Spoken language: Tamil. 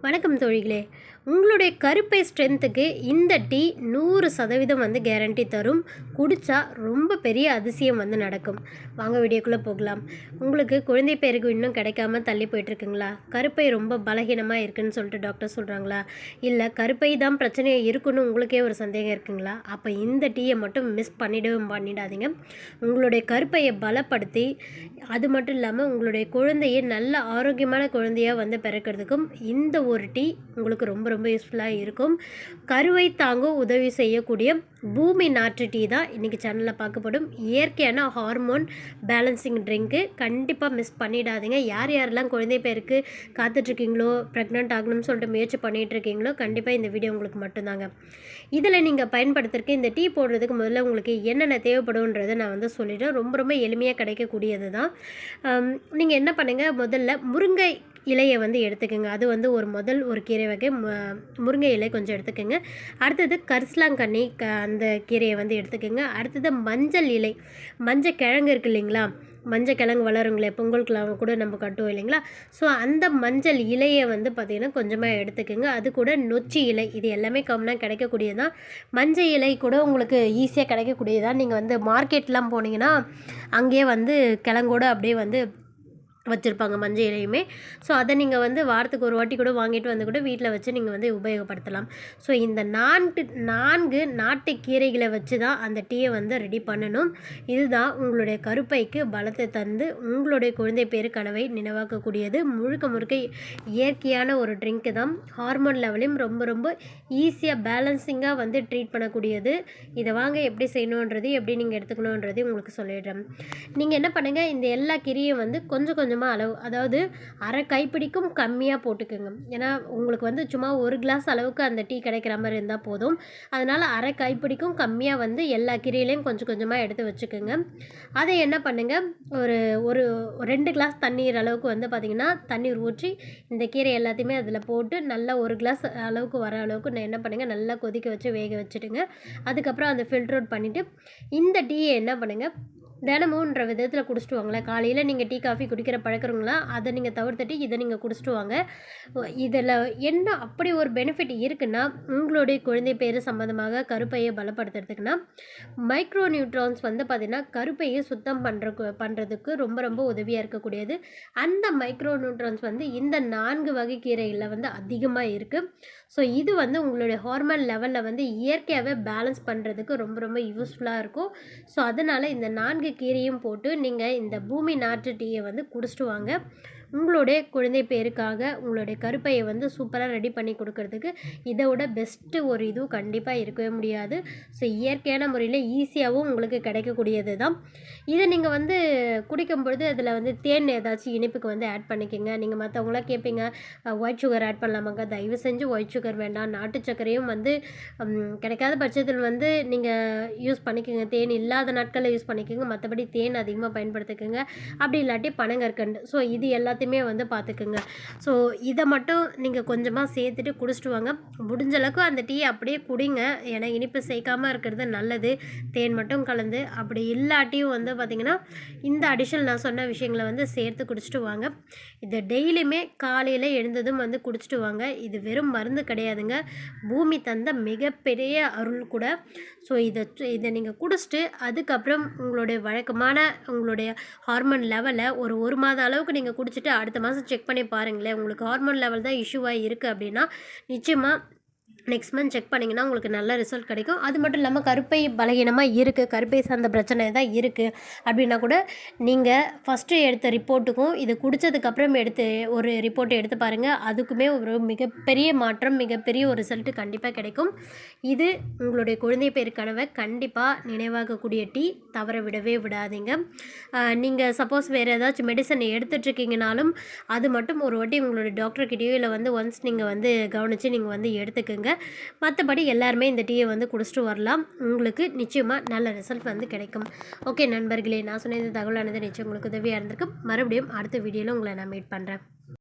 வணக்கம் தோழிகளே. உங்களுடைய கருப்பை ஸ்ட்ரென்த்துக்கு இந்த டீ நூறு சதவீதம் வந்து கேரண்டி தரும். குடித்தா ரொம்ப பெரிய அதிசயம் வந்து நடக்கும். வாங்க வீடியோக்குள்ளே போகலாம். உங்களுக்கு குழந்தை பேருக்கு இன்னும் கிடைக்காம தள்ளி போயிட்டுருக்குங்களா? கருப்பை ரொம்ப பலகீனமாக இருக்குன்னு சொல்லிட்டு டாக்டர் சொல்கிறாங்களா இல்லை கருப்பை தான் பிரச்சனையாக இருக்குன்னு உங்களுக்கே ஒரு சந்தேகம் இருக்குங்களா? அப்போ இந்த டீயை மட்டும் மிஸ் பண்ணிடவும் பண்ணிடாதீங்க. உங்களுடைய கருப்பையை பலப்படுத்தி அது மட்டும் இல்லாமல் உங்களுடைய குழந்தையை நல்ல ஆரோக்கியமான குழந்தையாக வந்து பிறக்கிறதுக்கும் இந்த ஒரு டீ உங்களுக்கு ரொம்ப ரொம்ப யூஸ்ஃபுல்லாக இருக்கும். கருவை தாங்கும் உதவி செய்யக்கூடிய பூமி நாற்று டீ தான் இன்றைக்கி சேனலில் பார்க்கப்படும். இயற்கையான ஹார்மோன் பேலன்சிங் ட்ரிங்க்கு கண்டிப்பாக மிஸ் பண்ணிடாதீங்க. யார் யாரெல்லாம் குழந்தை பேருக்கு காத்துட்ருக்கீங்களோ ப்ரெக்னென்ட் ஆகணும்னு சொல்லிட்டு முயற்சி பண்ணிகிட்ருக்கீங்களோ கண்டிப்பாக இந்த வீடியோ உங்களுக்கு மட்டும்தாங்க. இதில் நீங்கள் பயன்படுத்திருக்க இந்த டீ போடுறதுக்கு முதல்ல உங்களுக்கு என்னென்ன தேவைப்படுன்றதை நான் வந்து சொல்லிவிட்டேன் ரொம்ப ரொம்ப எளிமையாக கிடைக்கக்கூடியது தான் நீங்கள் என்ன பண்ணுங்கள் முதல்ல முருங்கை இலையை வந்து எடுத்துக்கோங்க. அது வந்து ஒரு முதல் ஒரு கீரை வகை. முருங்கை இலை கொஞ்சம் எடுத்துக்கோங்க. அடுத்தது கரிசலாங்கண்ணி க அந்த கீரையை வந்து எடுத்துக்கோங்க. அடுத்தது மஞ்சள் இலை. மஞ்சள் கிழங்கு இருக்குது இல்லைங்களா? மஞ்சள் கிழங்கு வளருங்களே பொங்கலுக்குலாம் கூட நம்ம கட்டுவோம் இல்லைங்களா? ஸோ அந்த மஞ்சள் இலையை வந்து பார்த்திங்கன்னா கொஞ்சமாக எடுத்துக்கோங்க. அது கூட நொச்சி இலை. இது எல்லாமே காமனாக கிடைக்கக்கூடியதான் மஞ்சள் இலை கூட உங்களுக்கு ஈஸியாக கிடைக்கக்கூடியதான் நீங்கள் வந்து மார்க்கெட்லாம் போனீங்கன்னா அங்கேயே வந்து கிழங்கோடு அப்படியே வந்து வச்சுருப்பாங்க மஞ்சள் இலையுமே. ஸோ அதை நீங்கள் வந்து வாரத்துக்கு ஒரு வாட்டி கூட வாங்கிட்டு வந்து கூட வீட்டில் வச்சு நீங்கள் வந்து உபயோகப்படுத்தலாம். ஸோ இந்த நான்கு நான்கு நாட்டு கீரைகளை வச்சு தான் அந்த டீயை வந்து ரெடி பண்ணணும். இதுதான் உங்களுடைய கருப்பைக்கு பலத்தை தந்து உங்களுடைய குழந்தை பேர் கனவை நினைவாக்கக்கூடியது. முழுக்க முழுக்க இயற்கையான ஒரு ட்ரிங்க்கு தான். ஹார்மோன் லெவலையும் ரொம்ப ரொம்ப ஈஸியாக பேலன்சிங்காக வந்து ட்ரீட் பண்ணக்கூடியது. இதை வாங்க எப்படி செய்யணுன்றது எப்படி நீங்கள் எடுத்துக்கணுன்றது உங்களுக்கு சொல்லிடுறேன். நீங்கள் என்ன பண்ணுங்கள் இந்த எல்லா கீரையும் வந்து கொஞ்சம் கொஞ்சம் கொஞ்சமாக அளவு அதாவது அரை கைப்பிடிக்கும் கம்மியாக போட்டுக்கோங்க. ஏன்னா உங்களுக்கு வந்து சும்மா ஒரு கிளாஸ் அளவுக்கு அந்த டீ கிடைக்கிற மாதிரி இருந்தால் போதும். அதனால் அரை கைப்பிடிக்கும் கம்மியாக வந்து எல்லா கீரையிலையும் கொஞ்சம் கொஞ்சமாக எடுத்து வச்சுக்கோங்க. அதை என்ன பண்ணுங்கள் ஒரு ஒரு ரெண்டு கிளாஸ் தண்ணீர் அளவுக்கு வந்து பார்த்திங்கன்னா தண்ணீர் ஊற்றி இந்த கீரை எல்லாத்தையுமே அதில் போட்டு நல்லா ஒரு கிளாஸ் அளவுக்கு வர அளவுக்கு நான் என்ன பண்ணுங்கள் நல்லா கொதிக்க வச்சு வேக வச்சுட்டுங்க அதுக்கப்புறம் அந்த ஃபில்ட்ரவுட் பண்ணிவிட்டு இந்த டீயை என்ன பண்ணுங்கள் தினமுன்ற விதத்தில் குடிச்சிட்டு வாங்களேன் காலையில் நீங்கள் டீ காஃபி குடிக்கிற பழக்கிறவங்களா அதை நீங்கள் தவிர்த்துட்டு இதை நீங்கள் குடிச்சிட்டு வாங்க. இதில் என்ன அப்படி ஒரு பெனிஃபிட் இருக்குன்னா உங்களுடைய குழந்தை பேர் சம்மந்தமாக கருப்பையை பலப்படுத்துறதுக்குன்னா மைக்ரோ நியூட்ரான்ஸ் வந்து பார்த்திங்கன்னா கருப்பையை சுத்தம் பண்ணுற பண்ணுறதுக்கு ரொம்ப ரொம்ப உதவியாக இருக்கக்கூடியது. அந்த மைக்ரோ நியூட்ரான்ஸ் வந்து இந்த நான்கு வகை கீரையில் வந்து அதிகமாக இருக்குது ஸோ இது வந்து உங்களுடைய ஹார்மோன் லெவலில் வந்து இயற்கையாகவே பேலன்ஸ் பண்ணுறதுக்கு ரொம்ப ரொம்ப யூஸ்ஃபுல்லாக இருக்கும். ஸோ அதனால் இந்த நான்கு கீரையும் போட்டு நீங்கள் இந்த பூமி நாட்டு டீயை வந்து குடிச்சிட்டு வாங்க. உங்களுடைய குழந்தை பேருக்காக உங்களுடைய கருப்பையை வந்து சூப்பராக ரெடி பண்ணி கொடுக்கறதுக்கு இதை விட பெஸ்ட்டு ஒரு இதுவும் கண்டிப்பாக இருக்கவே முடியாது. ஸோ இயற்கையான முறையில் ஈஸியாகவும் உங்களுக்கு கிடைக்கக்கூடியது தான். இதை நீங்கள் வந்து குடிக்கும் பொழுது அதில் வந்து தேன் ஏதாச்சும் இனிப்புக்கு வந்து ஆட் பண்ணிக்கோங்க. நீங்கள் மற்றவங்களாம் கேட்பீங்க ஒயிட் சுகர் ஆட் பண்ணலாமாங்க? தயவு செஞ்சு ஒயிட் சுகர் வேண்டாம். நாட்டு சர்க்கரையும் வந்து கிடைக்காத பட்சத்தில் வந்து நீங்கள் யூஸ் பண்ணிக்கோங்க. தேன் இல்லாத நாட்களில் யூஸ் பண்ணிக்கோங்க. மற்றபடி தேன் அதிகமாக பயன்படுத்திக்கோங்க. அப்படி இல்லாட்டி பனங்கற்கண்டு. ஸோ இது எல்லாத்தையும் எல்லாத்தையுமே வந்து பார்த்துக்குங்க. ஸோ இதை மட்டும் நீங்கள் கொஞ்சமாக சேர்த்துட்டு குடிச்சிட்டு வாங்க. முடிஞ்சளவுக்கு அந்த டீ அப்படியே குடிங்க. ஏன்னா இனிப்பு சேர்க்காமல் இருக்கிறது நல்லது. தேன் மட்டும் கலந்து அப்படி இல்லாட்டியும் வந்து பார்த்திங்கன்னா இந்த அடிஷனல் நான் சொன்ன விஷயங்களை வந்து சேர்த்து குடிச்சிட்டு வாங்க. இதை டெய்லியுமே காலையில் எழுந்ததும் வந்து குடிச்சிட்டு வாங்க. இது வெறும் மருந்து கிடையாதுங்க. பூமி தந்த மிகப்பெரிய அருள் கூட. ஸோ இதை இதை நீங்கள் குடிச்சிட்டு அதுக்கப்புறம் உங்களுடைய வழக்கமான உங்களுடைய ஹார்மோன் லெவலை ஒரு ஒரு மாத அளவுக்கு நீங்கள் குடிச்சிட்டு அடுத்த மாதம் செக் பண்ணி பாருங்களேன். உங்களுக்கு ஹார்மோன் லெவல் தான் இஷ்யூவாக இருக்குது அப்படின்னா நிச்சயமாக நெக்ஸ்ட் மந்த் செக் பண்ணிங்கன்னா உங்களுக்கு நல்ல ரிசல்ட் கிடைக்கும். அது மட்டும் இல்லாமல் கருப்பை பலகீனமாக இருக்குது கருப்பை சார்ந்த பிரச்சனை தான் இருக்குது அப்படின்னா கூட நீங்கள் ஃபஸ்ட்டு எடுத்த ரிப்போர்ட்டுக்கும் இது குடித்ததுக்கப்புறம் எடுத்து ஒரு ரிப்போர்ட்டை எடுத்து பாருங்கள் அதுக்குமே ஒரு மிகப்பெரிய மாற்றம் மிகப்பெரிய ஒரு ரிசல்ட்டு கண்டிப்பாக கிடைக்கும். இது உங்களுடைய குழந்தை பேர் கனவை கண்டிப்பாக நினைவாகக்கூடிய டீ. தவற விடவே விடாதீங்க. நீங்கள் சப்போஸ் வேறு ஏதாச்சும் மெடிசன் எடுத்துட்ருக்கீங்கனாலும் அது மட்டும் ஒரு வாட்டி உங்களுடைய டாக்டர்கிட்டயோ இல்லை வந்து ஒன்ஸ் நீங்கள் வந்து கவனித்து நீங்கள் வந்து எடுத்துக்கோங்க. மற்றபடி எல்லாருமே இந்த டீயை வந்து குடிச்சிட்டு வரலாம். உங்களுக்கு நிச்சயமாக நல்ல ரிசல்ட் வந்து கிடைக்கும். ஓகே நண்பர்களே நான் சொன்ன இந்த தகவலானது நிச்சயம் உங்களுக்கு உதவியாக இருந்திருக்கு மறுபடியும் அடுத்த வீடியோவில் உங்களை நான் மீட் பண்ணுறேன்